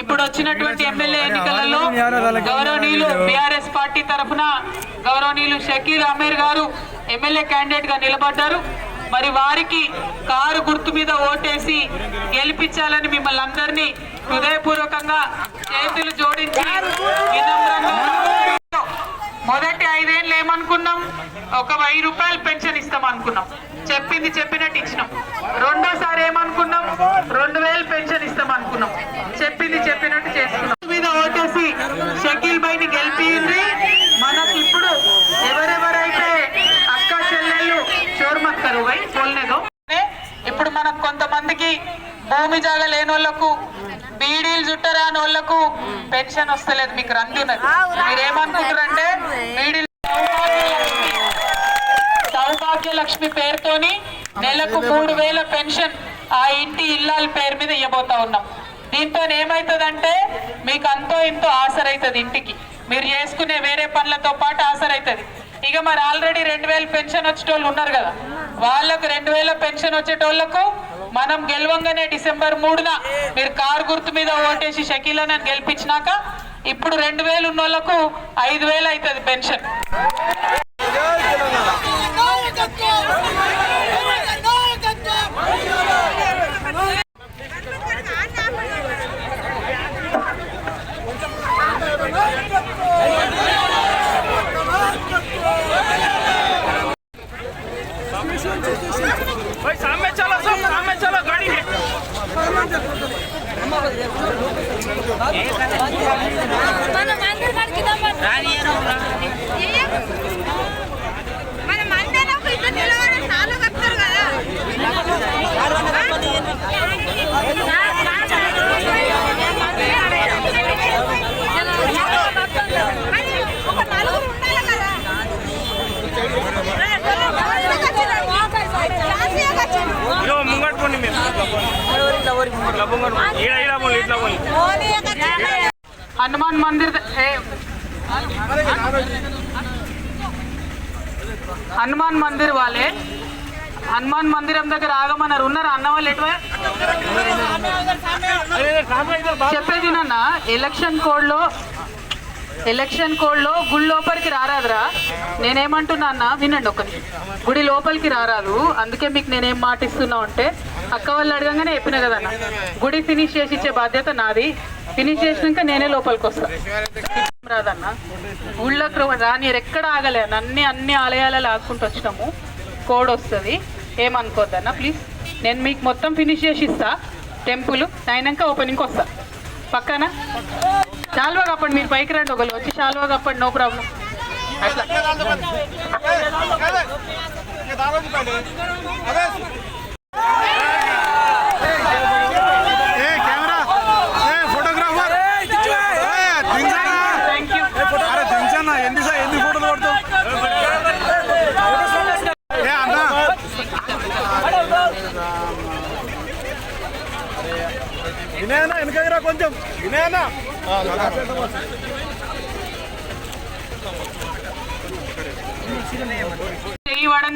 ఇప్పుడు వచ్చినటువంటి ఎమ్మెల్యే ఎన్నికలలో గౌరవనీయులు బీఆర్ఎస్ పార్టీ తరఫున గౌరవనీయులు షకీల్ అమీర్ గారు ఎమ్మెల్యే క్యాండిడేట్గా నిలబడ్డారు. మరి వారికి కారు గుర్తు మీద ఓటేసి గెలిపించాలని మిమ్మల్ని అందరినీ హృదయపూర్వకంగా చేతులు జోడించి మొదటి ఐదేళ్ళు ఏమనుకున్నాం? ఒక వెయ్యి రూపాయలు పెన్షన్ ఇస్తాం అనుకున్నాం చెప్పింది చెప్పినట్టు ఇచ్చినాం రెండోసారి ఏమనుకున్నాం రెండు వేలు పెన్షన్ ఇస్తాం అనుకున్నాం చెప్పింది చెప్పినట్టు చేసుకున్నాం మీద ఓటేసి షకీల్ బైని గెలిపింది మనకి ఇప్పుడు ఎవరెవరైతే అక్క చెల్లెళ్ళు చోరుమక్కరు వై పోల్నేదో ఇప్పుడు మనకు కొంతమందికి భూమి వాళ్ళకు బీడీలు చుట్టరాని వాళ్ళకు పెన్షన్ వస్తలేదు మీకు రంది ఉన్నది. మీరేమనుకుంటారంటే బీడీలు సౌభాగ్య లక్ష్మి పేరుతోని నెలకు మూడు వేల పెన్షన్ ఆ ఇంటి ఇల్లాల పేరు మీద ఇవ్వబోతా ఉన్నాం. దీంతో ఏమవుతుందంటే మీకు అంతో ఇంతో ఆసరైతుంది ఇంటికి. మీరు చేసుకునే వేరే పనులతో పాటు ఆసరైతుంది. ఇక మరి ఆల్రెడీ రెండు వేల పెన్షన్ వచ్చేటోళ్ళు ఉన్నారు కదా. వాళ్ళకు రెండు వేల పెన్షన్ వచ్చేటోళ్ళకు మనం గెలవంగానే డిసెంబర్ మూడున మీరు కారు గుర్తు మీద ఓటేసి షకీలను గెలిపించినాక ఇప్పుడు రెండు వేలు ఉన్న వాళ్ళకు ఐదు వేలు అవుతుంది పెన్షన్. भाई सामने चलो सब सामने चलो गाड़ी में మనం అందరు కడిగిదాం మనం అందరం ఒక ఇద్దరు నిలబడి నాలుగు కప్తారు కదా హనుమాన్ మందిర్ హనుమాన్ మందిర్ వాళ్ళే. హనుమాన్ మందిరం దగ్గర ఆగమన్నారు. ఉన్నారు? అన్న వాళ్ళు ఎటువే? చెప్పేది నాన్న ఎలక్షన్ కోడ్లో ఎలక్షన్ కోడ్లో గుడి లోపలికి రారాదురా. నేనేమంటున్నా అన్న వినండి ఒక గుడి లోపలికి రారాదు. అందుకే మీకు నేనేం మాట ఇస్తున్నా అంటే అక్క వాళ్ళు అడగంగానే చెప్పిన కదా గుడి ఫినిష్ చేసి ఇచ్చే బాధ్యత నాది. ఫినిష్ చేసినాక నేనే లోపలికి వస్తాను రాదన్న. ఊళ్ళోకి రాని ఎక్కడ ఆగలే అన్ని. అన్ని ఆలయాలలో ఆకుంటూ వచ్చినాము. కోడ్ వస్తుంది. ఏమనుకోద్దన్న ప్లీజ్ నేను మీకు మొత్తం ఫినిష్ చేసి ఇస్తా. టెంపుల్ అయినాక ఓపెనింగ్కి వస్తా. పక్కన? శాల్వా కప్పండి మీరు పైకి రండి ఒకళ్ళు. వచ్చి శాల్వా కప్పండి నో ప్రాబ్లం అట్లా కెమెరా ఏ ఫోటోగ్రాఫర్ థ్యాంక్ యూ అరే దించన్నా ఎన్ని సా- ఎన్ని ఫోటోలు పడతావు ఏ అన్న వినయనా వెనకరా కొంచెం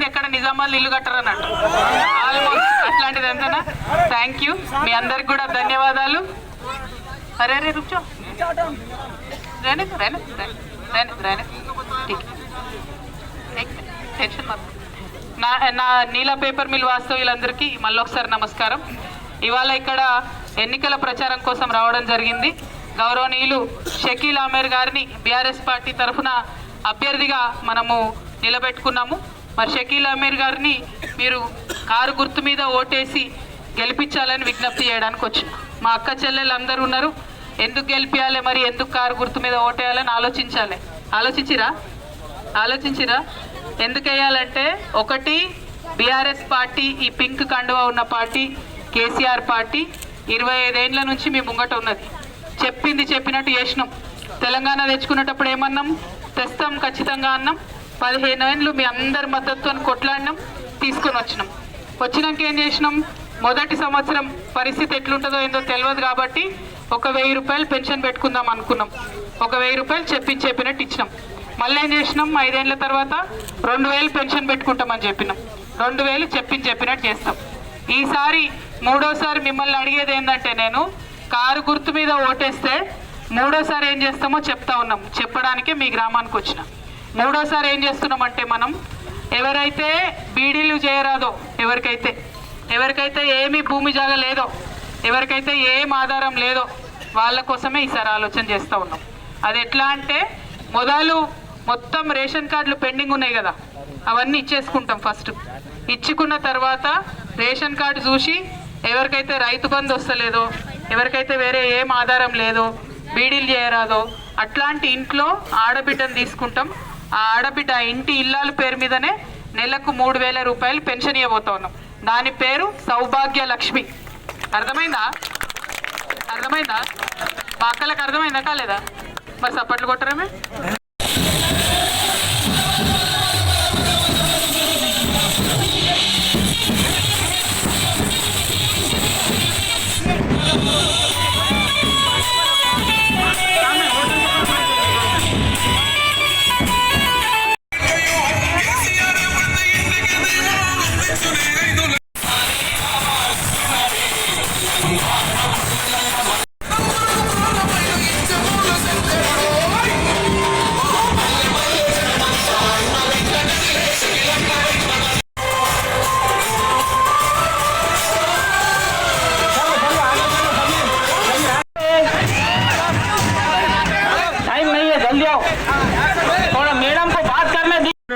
ఎక్కడ నిజామాలు ఇల్లు కట్టరన్నట్టు ఆల్మోస్ట్ అట్లాంటిది ఎంతనా థ్యాంక్ యూ మీ అందరికి కూడా ధన్యవాదాలు. అరే రే రుచో రేనే రేనే రేనే రేనే. నా నా నీల పేపర్ మిల్ వాస్తవ్యులందరికీ మళ్ళీ ఒకసారి నమస్కారం. ఇవాళ ఇక్కడ ఎన్నికల ప్రచారం కోసం రావడం జరిగింది. గౌరవనీయులు షకీల్ ఆమేర్ గారిని బీఆర్ఎస్ పార్టీ తరఫున అభ్యర్థిగా మనము నిలబెట్టుకున్నాము. మరి షకీల్ ఆమీర్ గారిని మీరు కారు గుర్తు మీద ఓటేసి గెలిపించాలని విజ్ఞప్తి చేయడానికి వచ్చిన మా అక్క చెల్లెలు అందరూ ఉన్నారు. ఎందుకు గెలిపించాలి మరి? ఎందుకు కారు గుర్తు మీద ఓటేయాలని ఆలోచించాలి. ఆలోచించిరా? ఆలోచించిరా? ఎందుకు వేయాలంటే ఒకటి బీఆర్ఎస్ పార్టీ ఈ పింక్ కండువా ఉన్న పార్టీ కేసీఆర్ పార్టీ. ఇరవై ఐదేళ్ళ నుంచి మీ ముంగట ఉన్నది. చెప్పింది చెప్పినట్టు చేసినాం. తెలంగాణ తెచ్చుకునేటప్పుడు ఏమన్నాం? తెస్తాం ఖచ్చితంగా అన్నాం. పదిహేను ఏళ్ళు మీ అందరి మద్దతుని కొట్లాడినాం తీసుకొని వచ్చినాం. వచ్చినాక ఏం చేసినాం? మొదటి సంవత్సరం పరిస్థితి ఎట్లుంటుందో ఏందో తెలియదు కాబట్టి ఒక వెయ్యి రూపాయలు పెన్షన్ పెట్టుకుందాం అనుకున్నాం. ఒక వెయ్యి రూపాయలు చెప్పి చెప్పినట్టు ఇచ్చినాం. మళ్ళీ ఏం చేసినాం? ఐదేళ్ళ తర్వాత రెండు వేలు పెన్షన్ పెట్టుకుంటామని చెప్పినాం. రెండు వేలు చెప్పి చెప్పినట్టు చేస్తాం. ఈసారి మూడోసారి మిమ్మల్ని అడిగేది ఏంటంటే నేను కారు గుర్తు మీద ఓటేస్తే మూడోసారి ఏం చేస్తామో చెప్తా ఉన్నాం. చెప్పడానికి మీ గ్రామానికి వచ్చిన. మూడోసారి ఏం చేస్తున్నామంటే మనం ఎవరైతే బీడీలు చేయరాదో ఎవరికైతే ఎవరికైతే ఏమీ భూమి జాగ లేదో ఎవరికైతే ఏం ఆధారం లేదో వాళ్ళ కోసమే ఈసారి ఆలోచన చేస్తూ ఉన్నాం. అది ఎట్లా అంటే మొదలు మొత్తం రేషన్ కార్డులు పెండింగ్ ఉన్నాయి కదా అవన్నీ ఇచ్చేసుకుంటాం ఫస్ట్. ఇచ్చుకున్న తర్వాత రేషన్ కార్డు చూసి ఎవరికైతే రైతు బంధు వస్తలేదో ఎవరికైతే వేరే ఏం ఆధారం లేదో బీడీలు చేయరాదో అట్లాంటి ఇంట్లో ఆడబిడ్డను తీసుకుంటాం. ఆ ఆడబిడ్డ ఆ ఇంటి ఇల్లాల పేరు మీదనే నెలకు మూడు వేల రూపాయలు పెన్షన్ ఇవ్వబోతా ఉన్నాం దాని పేరు సౌభాగ్య లక్ష్మి. అర్థమైందా? అర్థమైందా? మా అక్కలకు అర్థమైందా కాలేదా? మరి సప్పట్లు కొట్టరమే?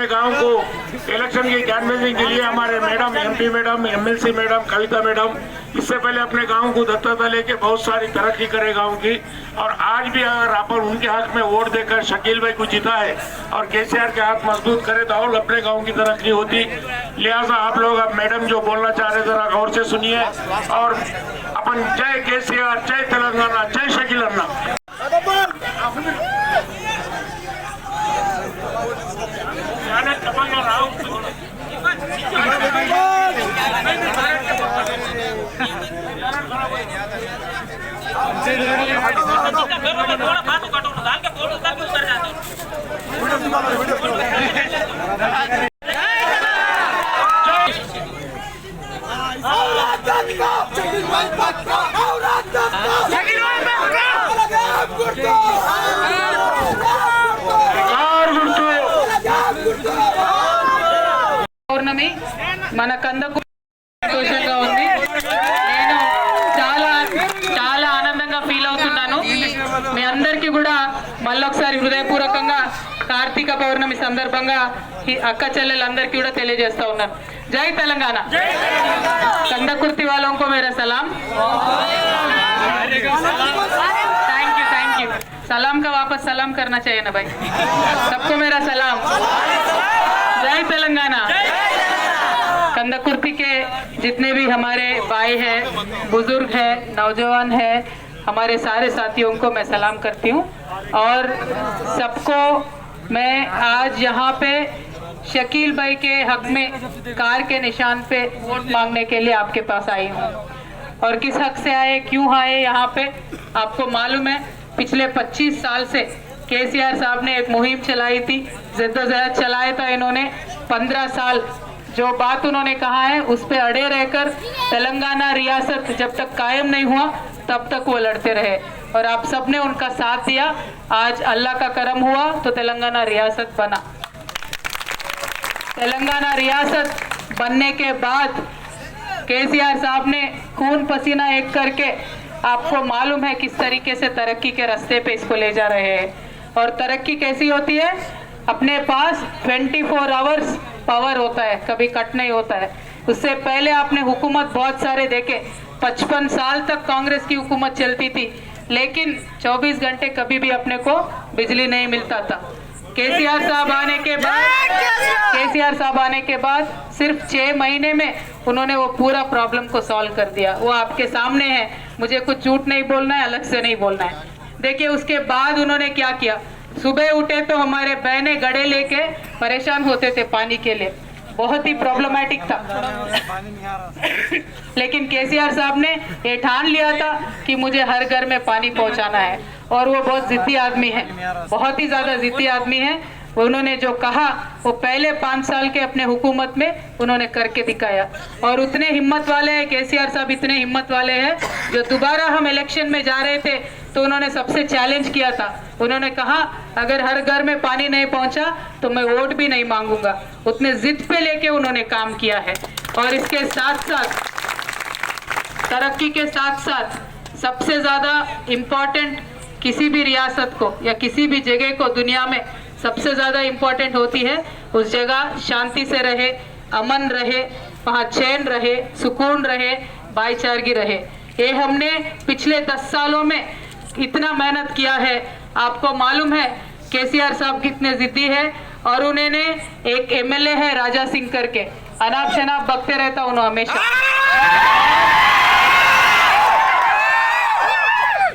गाँव को इलेक्शन की कैनवेसिंग के लिए हमारे madam MP madam MLC madam Kavita madam इससे पहले अपने गाँव को दत्तता लेके बहुत सारी तरक्की करे गाँव की। और आज भी अगर अपन उनके हक में वोट देकर शकील भाई को जीता है और केसीआर के हाथ मज़बूत करे तो और अपने गाँव की तरक्की होती। लिहाजा आप लोग अब मैडम जो बोलना चाह रहे जरा गौर से सुनिए। और अपन जय केसीआर, जय तेलंगाना, जय शकील अन्ना। कार गुर्तु పౌర్ణమి మన కందకు అందరికీ కూడా మళ్ళొకసారి హృదయపూర్వకంగా కార్తీక పౌర్ణమి సందర్భంగా ఈ అక్క చెల్లెలందరికీ కూడా తెలియజేస్తా ఉన్నాను జై తెలంగాణ కందకుర్తి వాళ్ళం కో మేరా సలాం थैंक यू थैंक यू सलाम का वापस सलाम करना चाहिए ना भाई सबको मेरा सलाम जय तेलंगाना कंदकुर्ती के जितने भी हमारे भाई हैं बुजुर्ग हैं नौजवान हैं हमारे सारे साथियों को मैं सलाम करती हूँ और सबको मैं आज यहाँ पे शकील भाई के हक में कार के निशान पे वोट मांगने के लिए आपके पास आई हूँ। और किस हक से आए, क्यों आए यहाँ पे, आपको मालूम है, पिछले 25 साल से केसीआर साहब ने एक मुहिम चलाई थी, जद्दोजहद चलाया था इन्होंने 15 साल जो बात उन्होंने कहा है, उस पर अड़े रहकर तेलंगाना रियासत जब तक कायम नहीं हुआ तब तक वो लड़ते रहे। और आप सबने उनका साथ दिया। आज अल्लाह का करम हुआ तो तेलंगाना रियासत बना। तेलंगाना रियासत बनने के बाद केसीआर साहब ने खून पसीना एक करके आपको मालूम है किस तरीके से तरक्की के रास्ते पे इसको ले जा रहे हैं। और तरक्की कैसी होती है? अपने पास 24 फोर आवर्स पावर होता है, कभी कट नहीं होता है। उससे पहले आपने हुकूमत बहुत सारे देखे। 55 साल तक कांग्रेस की हुकूमत चलती थी, लेकिन 24 घंटे कभी भी अपने को बिजली नहीं मिलता था। केसीआर साहब आने के बाद केसीआर साहब आने के बाद सिर्फ़ छह महीने में उन्होंने वो पूरा प्रॉब्लम को सॉल्व कर दिया। वो आपके सामने है। मुझे कुछ झूठ नहीं बोलना है, अलग से नहीं बोलना है। देखिए, उसके बाद उन्होंने क्या किया? सुबह उठे तो हमारे बहने गड़े लेके परेशान होते थे पानी के लिए। बहुत ही प्रॉब्लमेटिक था। लेकिन केसीआर साहब ने ये ठान लिया था कि मुझे हर घर में पानी पहुंचाना है। और वो बहुत जिद्दी आदमी है। बहुत ही ज़्यादा जिद्दी आदमी है। उन्होंने जो कहा, वो पहले पाँच साल के अपने हुकूमत में उन्होंने करके दिखाया। और उतने हिम्मत वाले हैं, केसीआर साहब इतने हिम्मत वाले हैं, जो दोबारा हम इलेक्शन में जा रहे थे तो उन्होंने सबसे चैलेंज किया था। उन्होंने कहा, अगर हर घर में पानी नहीं पहुँचा तो मैं वोट भी नहीं मांगूँगा। उतने जिद पे लेके उन्होंने काम किया है। और इसके साथ साथ, तरक्की के साथ साथ सबसे ज़्यादा इम्पोर्टेंट किसी भी रियासत को या किसी भी जगह को दुनिया में सबसे ज़्यादा इम्पोर्टेंट होती है। उस जगह शांति से रहे, अमन रहे, वहाँ चैन रहे, सुकून रहे, भाईचारगी रहे। ये हमने पिछले दस सालों में इतना मेहनत किया है। आपको मालूम है, केसीआर साहब कितने जिद्दी है और उन्होंने एक एमएलए है, राजा सिंह करके अनाप शनाप बकते रहता हूँ हमेशा।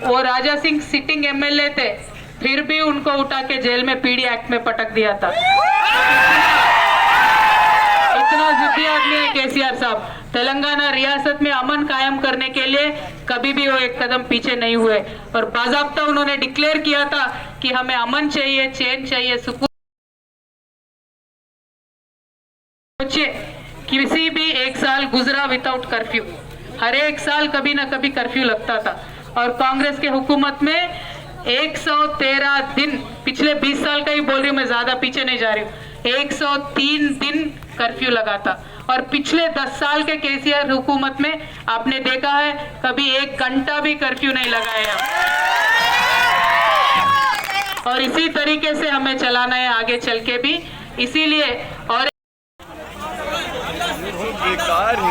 वो राजा सिंह सिटिंग एमएलए थे, फिर भी उनको उठा के जेल में पीडी एक्ट में पटक दिया था। इतना जिद्दी आदमी है केसीआर साहब। तेलंगाना रियासत में अमन कायम करने के लिए कभी भी वो एक कदम पीछे नहीं हुए। और बाजाबता उन्होंने डिक्लेयर किया था कि हमें अमन चाहिए, चैन चाहिए, सुकून सोचिए किसी भी एक साल गुजरा विदाउट कर्फ्यू हर एक साल कभी ना कभी कर्फ्यू लगता था। और कांग्रेस के हुकूमत में 113 दिन, पिछले 20 साल का ही बोल रही हूँ, मैं ज़्यादा पीछे नहीं जा रही हूँ। 103 दिन कर्फ्यू लगा था। और पिछले 10 साल के केसीआर हुकूमत में आपने देखा है, कभी एक घंटा भी कर्फ्यू नहीं लगाया और इसी तरीके से हमें चलाना है, आगे चल के भी। इसीलिए பாரு